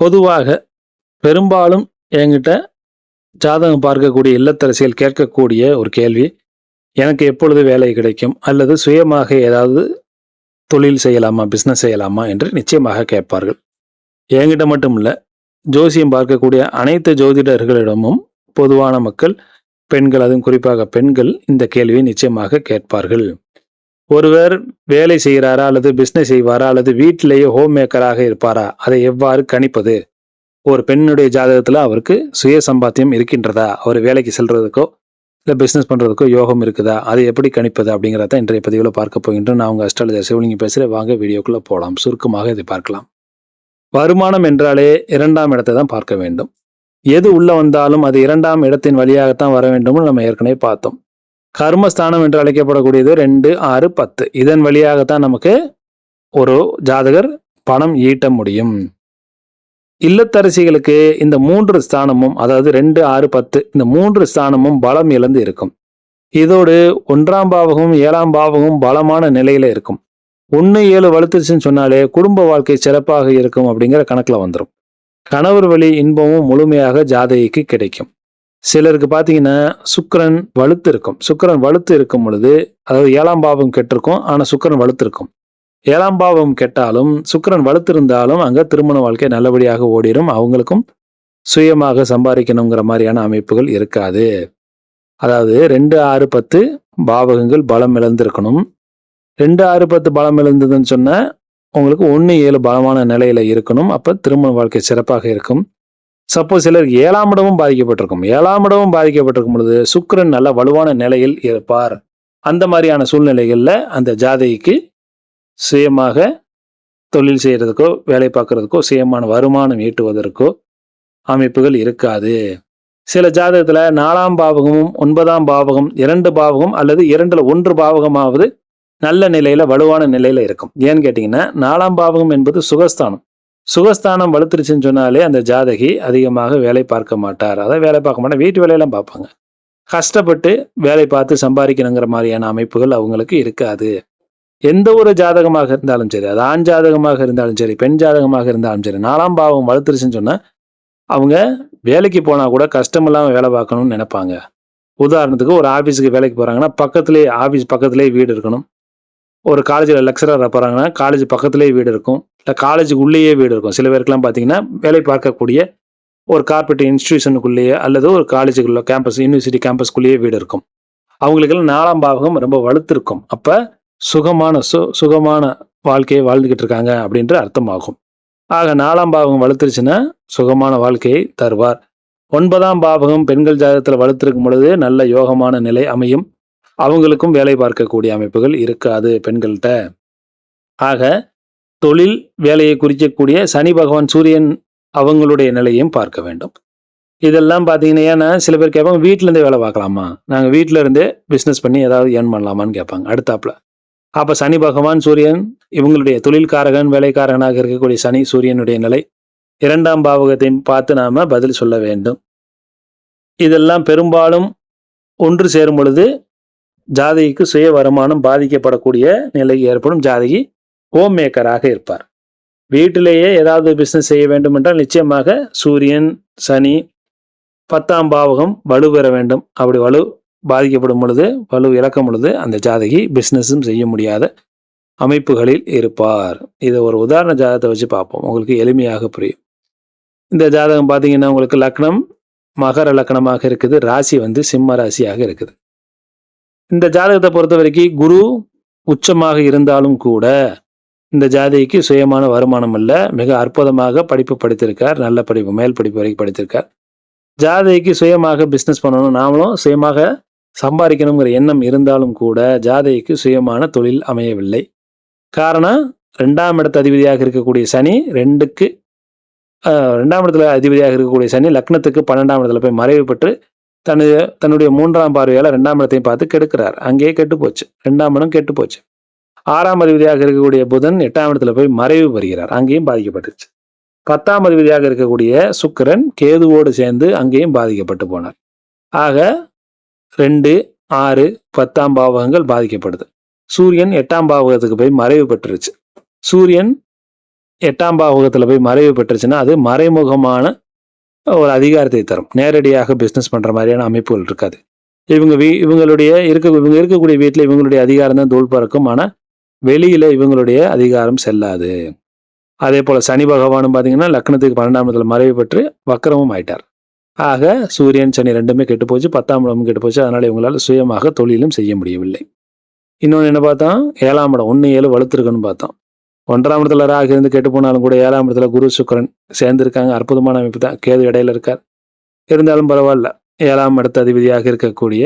பொதுவாக பெரும்பாலும் என்கிட்ட ஜாதகம் பார்க்கக்கூடிய இல்லத்தரசிகள் கேட்கக்கூடிய ஒரு கேள்வி எனக்கு எப்பொழுது வேலை கிடைக்கும்? அல்லது சுயமாக ஏதாவது தொழில் செய்யலாமா பிஸ்னஸ் செய்யலாமா என்று நிச்சயமாக கேட்பார்கள். என்கிட்ட மட்டும் இல்லை ஜோசியம் பார்க்கக்கூடிய அனைத்து ஜோதிடர்களிடமும் பொதுவான மக்கள் பெண்கள் அதுவும் குறிப்பாக பெண்கள் இந்த கேள்வியை நிச்சயமாக கேட்பார்கள். ஒருவர் வேலை செய்கிறாரா அல்லது பிஸ்னஸ் செய்வாரா அல்லது வீட்டிலேயே ஹோம் மேக்கராக இருப்பாரா? அதை எவ்வாறு கணிப்பது? ஒரு பெண்ணுடைய ஜாதகத்தில் அவருக்கு சுய சம்பாத்தியம் இருக்கின்றதா? அவர் வேலைக்கு செல்றதுக்கோ இல்லை பிஸ்னஸ் பண்ணுறதுக்கோ யோகம் இருக்குதா? அதை எப்படி கணிப்பது அப்படிங்கிறத இன்றைய பதிவில் பார்க்க போகின்றோம். நான் உங்கள் அஸ்ட்ராலஜர் சிவலிங்க பேசுகிறேன் வாங்க வீடியோக்குள்ளே போகலாம் சுருக்கமாக இதை பார்க்கலாம். வருமானம் என்றாலே இரண்டாம் இடத்தை தான் பார்க்க வேண்டும். எது உள்ளே வந்தாலும் அது இரண்டாம் இடத்தின் வழியாகத்தான் வர வேண்டும்னு நம்ம ஏற்கனவே பார்த்தோம். கர்மஸ்தானம் என்று அழைக்கப்படக்கூடியது ரெண்டு ஆறு பத்து. இதன் வழியாகத்தான் நமக்கு ஒரு ஜாதகர் பணம் ஈட்ட முடியும். இல்லத்தரசிகளுக்கு இந்த மூன்று ஸ்தானமும் அதாவது ரெண்டு ஆறு பத்து இந்த மூன்று ஸ்தானமும் பலம் இழந்து இருக்கும். இதோடு ஒன்றாம் பாவகம் ஏழாம் பாவகம் பலமான நிலையில இருக்கும். ஒன்று ஏழு வலுத்துருச்சுன்னு சொன்னாலே குடும்ப வாழ்க்கை சிறப்பாக இருக்கும் அப்படிங்கிற கணக்கில் வந்துடும் கணவர் வழி இன்பமும் முழுமையாக ஜாதகிக்கு கிடைக்கும். சிலருக்கு பார்த்தீங்கன்னா சுக்கரன் வலுத்து இருக்கும் சுக்கிரன் வலுத்து இருக்கும் பொழுது அதாவது ஏழாம் பாவம் கெட்டிருக்கும் ஆனால் சுக்கிரன் வலுத்து இருக்கும் ஏழாம் பாவம் கெட்டாலும் சுக்கரன் வலுத்திருந்தாலும் அங்கே திருமண வாழ்க்கை நல்லபடியாக ஓடிடும் அவங்களுக்கும் சுயமாக சம்பாதிக்கணுங்கிற மாதிரியான அமைப்புகள் இருக்காது. அதாவது ரெண்டு ஆறு பத்து பாவகங்கள் பலம் இழந்திருக்கணும். ரெண்டு ஆறு பத்து பலம் இழந்ததுன்னு சொன்னால் உங்களுக்கு ஒன்று ஏழு பலமான நிலையில் இருக்கணும். அப்போ திருமண வாழ்க்கை சிறப்பாக இருக்கும். சப்போஸ் சிலர் ஏழாம் இடமும் பாதிக்கப்பட்டிருக்கும். ஏழாம் இடமும் பாதிக்கப்பட்டிருக்கும் பொழுது சுக்கிரன் நல்ல வலுவான நிலையில் இருப்பார். அந்த மாதிரியான சூழ்நிலைகளில் அந்த ஜாதகிக்கு சுயமாக தொழில் செய்கிறதுக்கோ வேலை பார்க்கறதுக்கோ சுயமான வருமானம் ஈட்டுவதற்கோ அமைப்புகள் இருக்காது. சில ஜாதகத்தில் நாலாம் பாவகமும் ஒன்பதாம் பாவகம் இரண்டு பாவகம் அல்லது இரண்டில் ஒன்று பாவகமாவது நல்ல நிலையில் வலுவான நிலையில் இருக்கும். ஏன்னு கேட்டிங்கன்னா நாலாம் பாவகம் என்பது சுகஸ்தானம். சுகஸ்தானம் வலுத்துருச்சுன்னு சொன்னாலே அந்த ஜாதகி அதிகமாக வேலை பார்க்க மாட்டார். அதாவது வேலை பார்க்க மாட்டார். வீட்டு வேலையெல்லாம் பார்ப்பாங்க. கஷ்டப்பட்டு வேலை பார்த்து சம்பாதிக்கணுங்கிற மாதிரியான அமைப்புகள் அவங்களுக்கு இருக்காது. எந்த ஒரு ஜாதகமாக இருந்தாலும் சரி அது ஆண் ஜாதகமாக இருந்தாலும் சரி பெண் ஜாதகமாக இருந்தாலும் சரி நாலாம் பாவம் வளர்த்துருச்சுன்னு சொன்னால் அவங்க வேலைக்கு போனால் கூட கஷ்டம் இல்லாமல் வேலை பார்க்கணும்னு நினைப்பாங்க. உதாரணத்துக்கு ஒரு ஆஃபீஸுக்கு வேலைக்கு போகிறாங்கன்னா பக்கத்துலேயே ஆஃபீஸ் பக்கத்துலேயே வீடு இருக்கணும். ஒரு காலேஜில் லெக்சராக போகிறாங்கன்னா காலேஜ் பக்கத்துலேயே வீடு இருக்கும். இல்லை காலேஜுக்கு உள்ளேயே வீடு இருக்கும். சில பேருக்குலாம் பார்த்தீங்கன்னா வேலை பார்க்கக்கூடிய ஒரு கார்பரேட் இன்ஸ்டிடியூஷனுக்குள்ளேயே அல்லது ஒரு காலேஜுக்குள்ள கேம்பஸ் யூனிவர்சிட்டி கேம்பஸ்க்குள்ளேயே வீடு இருக்கும். அவங்களுக்கெல்லாம் நாலாம் பாவகம் ரொம்ப வலுத்திருக்கும். அப்போ சுகமான சு சுகமான வாழ்க்கையை வாழ்ந்துக்கிட்டு இருக்காங்க அப்படின்ற அர்த்தமாகும். ஆக நாலாம் பாவகம் வலுத்துருச்சுன்னா சுகமான வாழ்க்கையை தருவார். ஒன்பதாம் பாவகம் பெண்கள் ஜாதகத்தில் வலுத்திருக்கும் பொழுது நல்ல யோகமான நிலை அமையும். அவங்களுக்கும் வேலை பார்க்கக்கூடிய அமைப்புகள் இருக்காது பெண்கள்கிட்ட. ஆக தொழில் வேலையை குறிக்கக்கூடிய சனி பகவான் சூரியன் அவங்களுடைய நிலையும் பார்க்க வேண்டும். இதெல்லாம் பார்த்தீங்கன்னா ஏன்னா சில பேர் கேட்பாங்க வீட்டிலேருந்தே வேலை பார்க்கலாமா? நாங்கள் வீட்டில இருந்தே பிஸ்னஸ் பண்ணி ஏதாவது ஏர்ன் பண்ணலாமான்னு கேட்பாங்க அடுத்தாப்புல. அப்போ சனி பகவான் சூரியன் இவங்களுடைய தொழில்காரகன் வேலைக்காரகனாக இருக்கக்கூடிய சனி சூரியனுடைய நிலை இரண்டாம் பாவகத்தையும் பார்த்து நாம் பதில் சொல்ல வேண்டும். இதெல்லாம் பெரும்பாலும் ஒன்று சேரும் பொழுது ஜாதகிக்கு சுய வருமானம் பாதிக்கப்படக்கூடிய நிலை ஏற்படும். ஜாதகி ஹோம் மேக்கராக இருப்பார். வீட்டிலேயே ஏதாவது பிஸ்னஸ் செய்ய வேண்டும் என்றால் நிச்சயமாக சூரியன் சனி பத்தாம் பாவகம் வலு பெற வேண்டும். அப்படி வலு பாதிக்கப்படும் பொழுது வலு இழக்கும் பொழுது அந்த ஜாதகி பிஸ்னஸும் செய்ய முடியாத அமைப்புகளில் இருப்பார். இதை ஒரு உதாரண ஜாதகத்தை வச்சு பார்ப்போம். உங்களுக்கு எளிமையாக புரியும். இந்த ஜாதகம் பார்த்தீங்கன்னா உங்களுக்கு லக்னம் மகர லக்னமாக இருக்குது. ராசி வந்து சிம்ம ராசியாக இருக்குது. இந்த ஜாதகத்தை பொறுத்த வரைக்கும் குரு உச்சமாக இருந்தாலும் கூட இந்த ஜாதிக்கு சுயமான வருமானம் அல்ல மிக அற்புதமாக படிப்பு படித்திருக்கார். நல்ல படிப்பு மேல் படிப்பு வரைக்கும் படித்திருக்கார். ஜாதகிக்கு சுயமாக பிஸ்னஸ் பண்ணணும். நாமளும் சுயமாக சம்பாதிக்கணுங்கிற எண்ணம் இருந்தாலும் கூட ஜாதகிக்கு சுயமான தொழில் அமையவில்லை. காரணம் ரெண்டாம் இடத்து அதிபதியாக இருக்கக்கூடிய சனி ரெண்டுக்கு ரெண்டாம் இடத்துல அதிபதியாக இருக்கக்கூடிய சனி லக்னத்துக்கு பன்னெண்டாம் இடத்துல போய் மறைவு பெற்று தன்னுடைய தன்னுடைய மூன்றாம் பார்வையால் ரெண்டாம் இடத்தையும் பார்த்து கெடுக்கிறார். அங்கேயே கெட்டு போச்சு. ரெண்டாம் இடம் கெட்டு போச்சு. ஆறாம் அதிபதியாக இருக்கக்கூடிய புதன் எட்டாம் இடத்துல போய் மறைவு பெறுகிறார். அங்கேயும் பாதிக்கப்பட்டுச்சு பத்தாம் அதிபதியாக இருக்கக்கூடிய சுக்கிரன் கேதுவோடு சேர்ந்து அங்கேயும் பாதிக்கப்பட்டு போனார். ஆக ரெண்டு ஆறு பத்தாம் பாவகங்கள் பாதிக்கப்படுது. சூரியன் எட்டாம் பாவகத்துக்கு போய் மறைவு பெற்றுருச்சு. சூரியன் எட்டாம் பாவகத்தில் போய் மறைவு பெற்றுச்சுன்னா அது மறைமுகமான ஒரு அதிகாரத்தை தரும். நேரடியாக பிஸ்னஸ் பண்ணுற மாதிரியான அமைப்புகள் இருக்காது. இவங்க வீ இவங்களுடைய இருக்க இவங்க இருக்கக்கூடிய வீட்டில் இவங்களுடைய அதிகாரம் தான் தூள் பறக்கும். ஆனால் வெளியில் இவங்களுடைய அதிகாரம் செல்லாது. அதே போல் சனி பகவானும் பார்த்தீங்கன்னா லக்னத்துக்கு பன்னெண்டாம் இடத்துல மறைவு பெற்று வக்கரமும் ஆயிட்டார். ஆக சூரியன் சனி ரெண்டுமே கெட்டு போச்சு பத்தாம் இடமும் கெட்டு போச்சு. அதனால் இவங்களால் சுயமாக தொழிலும் செய்ய முடியவில்லை. இன்னொன்று என்ன பார்த்தோம்? ஏழாம் இடம் ஒன்று ஏழு வலுத்திருக்குன்னு பார்த்தோம். ஒன்றாம் இடத்துல ராகு இருந்து கெட்டு போனாலும் கூட ஏழாம் இடத்துல குரு சுக்கரன் சேர்ந்திருக்காங்க. அற்புதமான அமைப்பு தான். கேது இடையில இருக்கார். இருந்தாலும் பரவாயில்ல. ஏழாம் இடத்த அதிபதியாக இருக்கக்கூடிய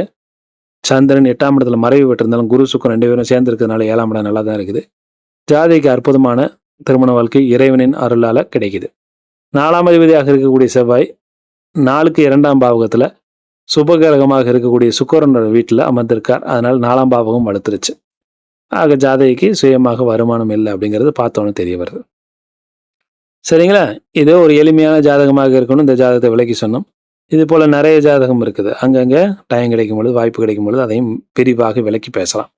சந்திரன் எட்டாம் இடத்துல மறைவு பெற்றிருந்தாலும் குரு சுக்கரன் ரெண்டு பேரும் சேர்ந்து இருக்கிறதுனால ஏழாம் இடம் நல்லா தான் இருக்குது. ஜாதிக்கு அற்புதமான திருமண வாழ்க்கை இறைவனின் அருளால் கிடைக்குது. நாலாம் அதிபதியாக இருக்கக்கூடிய செவ்வாய் நாளுக்கு இரண்டாம் பாவகத்தில் சுபகிரகமாக இருக்கக்கூடிய சுக்கரனோட வீட்டில் அமர்ந்திருக்கார். அதனால் நாலாம் பாவகம் வலுத்துருச்சு. ஆக ஜாதகிக்கு சுயமாக வருமானம் இல்லை அப்படிங்கிறது பார்த்தோன்னு தெரிய வருது. சரிங்களா? இது ஒரு எளிமையான ஜாதகமாக இருக்கணும். இந்த ஜாதகத்தை விலக்கி சொன்னோம். இது போல் நிறைய ஜாதகம் இருக்குது. அங்கங்கே டைம் கிடைக்கும் பொழுது வாய்ப்பு கிடைக்கும் பொழுது அதையும் பிரிவாக விலக்கி பேசலாம்.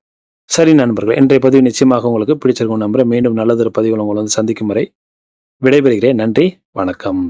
சரி நண்பர்கள் இன்றைய பதிவு நிச்சயமாக உங்களுக்கு பிடிச்சிருக்கும் நம்புகிறேன் மீண்டும் நல்லதொரு பதிவில் உங்களை வந்து சந்திக்கும் வரை விடைபெறுகிறேன். நன்றி வணக்கம்.